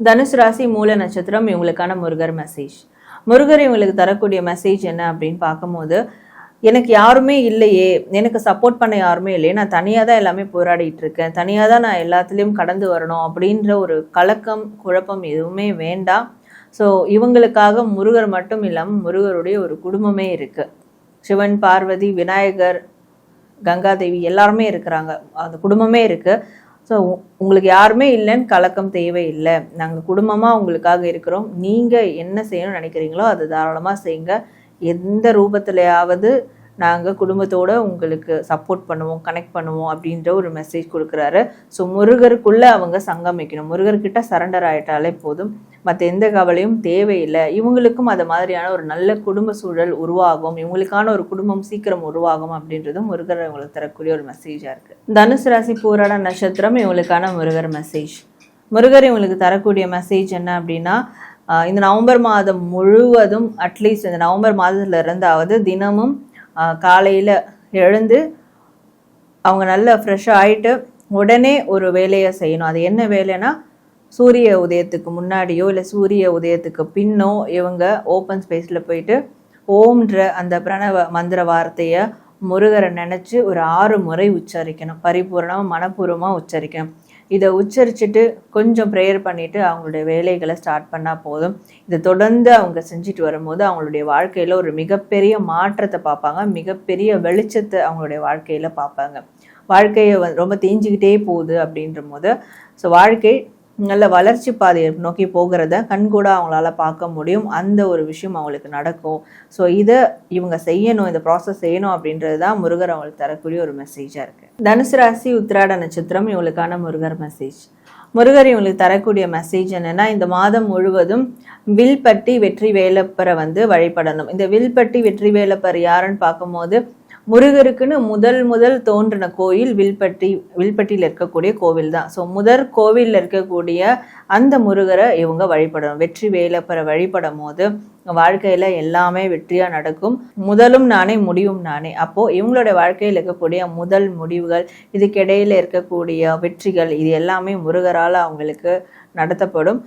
தனுசு ராசி மூல நட்சத்திரம் இவங்களுக்கான முருகர் மெசேஜ் முருகர் இவங்களுக்கு தரக்கூடிய மெசேஜ் என்ன அப்படின்னு பார்க்கும்போது எனக்கு யாருமே இல்லையே எனக்கு சப்போர்ட் பண்ண யாருமே இல்லையே நான் தனியாக தான் எல்லாமே போராடிட்டு இருக்கேன் தனியாக தான் நான் எல்லாத்துலேயும் கடந்து வரணும் அப்படின்ற ஒரு கலக்கம் குழப்பம் எதுவுமே வேண்டாம். ஸோ இவங்களுக்காக முருகர் மட்டும் இல்லாமல் முருகருடைய ஒரு குடும்பமே இருக்குது சிவன் பார்வதி விநாயகர் கங்காதேவி எல்லாருமே இருக்கிறாங்க. அந்த குடும்பமே இருக்குது ஸோ உங்களுக்கு யாருமே இல்லைன்னு கலக்கம் தேவையில்லை. நாங்கள் குடும்பமாக உங்களுக்காக இருக்கிறோம். நீங்கள் என்ன செய்யணும்னு நினைக்கிறீங்களோ அது தாராளமாக செய்யுங்க எந்த ரூபத்திலையாவது நாங்கள் குடும்பத்தோடு உங்களுக்கு சப்போர்ட் பண்ணுவோம் கனெக்ட் பண்ணுவோம் அப்படின்ற ஒரு மெசேஜ் கொடுக்குறாரு. ஸோ முருகருக்குள்ளே அவங்க சங்கமிக்கணும் முருகர்கிட்ட சரண்டர் ஆகிட்டாலே போதும். மற்ற எந்த கவலையும் தேவையில்லை. இவங்களுக்கும் அது மாதிரியான ஒரு நல்ல குடும்ப சூழல் உருவாகும். இவங்களுக்கான ஒரு குடும்பம் சீக்கிரம் உருவாகும் அப்படின்றதும் முருகர் இவங்களுக்கு தரக்கூடிய ஒரு மெசேஜாக இருக்குது தனுசு ராசி பூராட நட்சத்திரம் இவங்களுக்கான முருகர் மெசேஜ் முருகர் இவங்களுக்கு தரக்கூடிய மெசேஜ் என்ன அப்படின்னா இந்த நவம்பர் மாதம் முழுவதும் அட்லீஸ்ட் இந்த நவம்பர் மாதத்துல இருந்தாவது தினமும் காலையில் எழுந்து அவங்க நல்லா ஃப்ரெஷ்ஷாக ஆகிட்டு உடனே ஒரு வேலையை செய்யணும். அது என்ன வேலைன்னா சூரிய உதயத்துக்கு முன்னாடியோ இல்லை சூரிய உதயத்துக்கு பின்னோ இவங்க ஓப்பன் ஸ்பேஸில் போயிட்டு ஓம்ன்ற அந்த பிரணவ மந்திர வார்த்தையை முருகரை நினச்சி ஒரு ஆறு முறை உச்சரிக்கணும். பரிபூர்ணமாக மனப்பூர்வமாக உச்சரிக்கணும். இதை உச்சரிச்சுட்டு கொஞ்சம் ப்ரேயர் பண்ணிவிட்டு அவங்களுடைய வேலைகளை ஸ்டார்ட் பண்ணால் போதும். இதை தொடர்ந்து அவங்க செஞ்சுட்டு வரும்போது அவங்களுடைய வாழ்க்கையில் ஒரு மிகப்பெரிய மாற்றத்தை பார்ப்பாங்க. மிகப்பெரிய வெளிச்சத்தை அவங்களுடைய வாழ்க்கையில் பார்ப்பாங்க. வாழ்க்கையை ரொம்ப தேஞ்சிக்கிட்டே போகுது அப்படின்ற போது ஸோ வாழ்க்கை நல்ல வளர்ச்சி பாதையை நோக்கி போகிறத கண்கூட அவங்களால பார்க்க முடியும். அந்த ஒரு விஷயம் அவங்களுக்கு நடக்கும். ஸோ இதை இவங்க செய்யணும் இந்த ப்ராசஸ் செய்யணும் அப்படின்றது தான் முருகர் அவங்களுக்கு தரக்கூடிய ஒரு மெசேஜாக இருக்குது தனுசு ராசி உத்திராட நட்சத்திரம் இவங்களுக்கான முருகர் மெசேஜ் முருகர் இவங்களுக்கு தரக்கூடிய மெசேஜ் என்னென்னா இந்த மாதம் முழுவதும் வில்பட்டி வெற்றி வேலப்பரை வந்து வழிபடணும். இந்த வில்பட்டி வெற்றி வேலப்பர் யாருன்னு பார்க்கும்போது முருகருக்குன்னு முதல் முதல் தோன்றின கோயில் வில்பட்டி வில்பட்டியில் இருக்கக்கூடிய கோவில் தான் ஸோ முதற் கோவிலில் இருக்கக்கூடிய அந்த முருகரை இவங்க வழிபடணும். வெற்றி வேலப்பரை வழிபடும் போது வாழ்க்கையில் எல்லாமே வெற்றியாக நடக்கும். முதலும் நானே முடிவும் நானே. அப்போது இவங்களோட வாழ்க்கையில் இருக்கக்கூடிய முதல் முடிவுகள் இதுக்கிடையில் இருக்கக்கூடிய வெற்றிகள் இது எல்லாமே முருகரால் அவங்களுக்கு நடத்தப்படும்.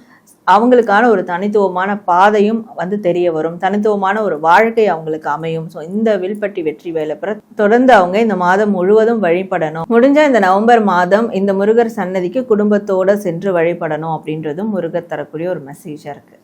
அவங்களுக்கான ஒரு தனித்துவமான பாதையும் வந்து தெரிய வரும். தனித்துவமான ஒரு வாழ்க்கை அவங்களுக்கு அமையும். ஸோ இந்த வில்பட்டி வெற்றி வேலை தொடர்ந்து அவங்க இந்த மாதம் முழுவதும் வழிபடணும். முடிஞ்ச இந்த நவம்பர் மாதம் இந்த முருகர் சன்னதிக்கு குடும்பத்தோட சென்று வழிபடணும் அப்படின்றதும் முருகர் தரக்கூடிய ஒரு மெசேஜாக இருக்குது